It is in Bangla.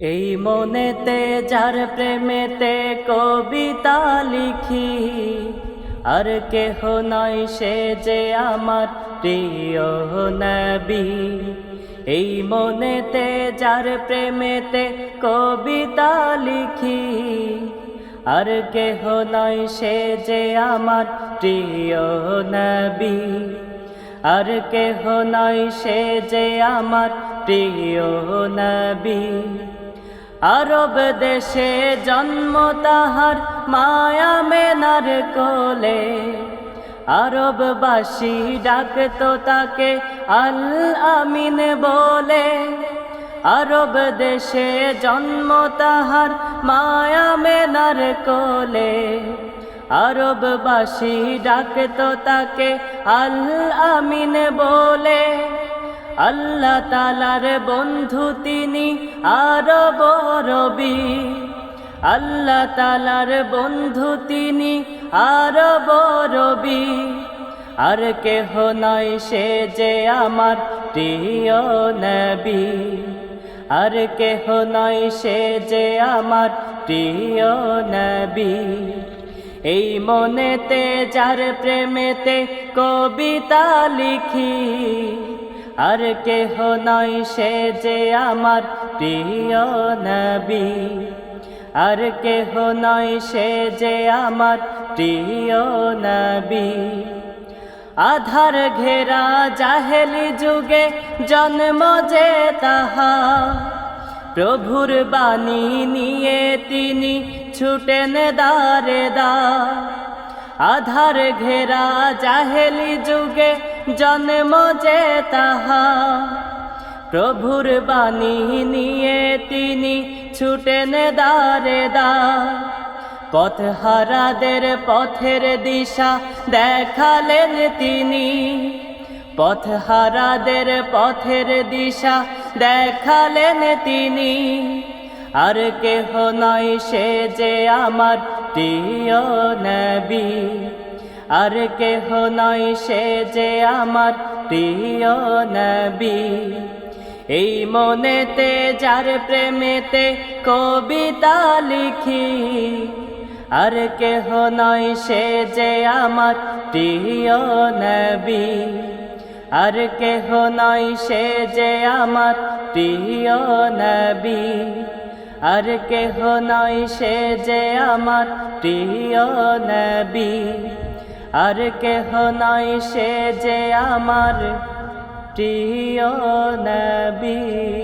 এই মনেতে যার প্রেমেতে কবিতা লিখি, আর কেহ নয় সে যে আমার প্রিয় নবী। এই মনেতে যার প্রেমেতে কবিতা লিখি, আর কেহ নয় সে যে আমার প্রিয় নবী। আর কেহ নয় সে যে আমার প্রিয় নবী। আরব দেশে জন্ম তাহার মায়া মেনার কোলে। আরববাসী ডাকতো তাকে আল আমিন বলে। আরব দেশে জন্ম তাহার মায়া মেনার কোলে। আরববাসী ডাকতো তাকে আল আমিন বলে। আল্লাহ তালার বন্ধু তিনি আরব রবি আল্লাহ তালার বন্ধু তিনি আরব রবি আর কেহ নয় সে যে আমার প্রিয় নবী। আর কেহ নয় সে যে আমার প্রিয় নবী। এই মনেতে, যার প্রেমেতে কবিতা লিখি। আর কেহ নয় সে যে আমার প্রিয় নবী। আর কেহ নয় সে যে আমার প্রিয় নবী। আধার ঘেরা জাহেলি যুগে জন্ম যে তাহা। প্রভুর বাণী নিয়ে তিনি ছুটেন দারে দা আধার ঘেরা জাহেলি যুগে জন্ম যে তাহা। প্রভুর বাণী নিয়ে তিনি ছুটেন দারে দা পথ হারাদের পথের দিশা দেখালেন তিনি। পথ হারাদের পথের দিশা দেখালেন তিনি। আর কেহ নয় সে যে আমার প্রিয় নবী। আর কেহ নয় সে যে আমার প্রিয় নবী। এই মনেতে, যার প্রেমেতে কবিতা লিখি, আর কেহ নয় সে যে আমার প্রিয় নবী। আর কেহ নয় সে যে আমার প্রিয় নবী। আর কেহ নয় সে যে আমার প্রিয় নবী। আর কেহ নয় সে যে আমার প্রিয় নবী।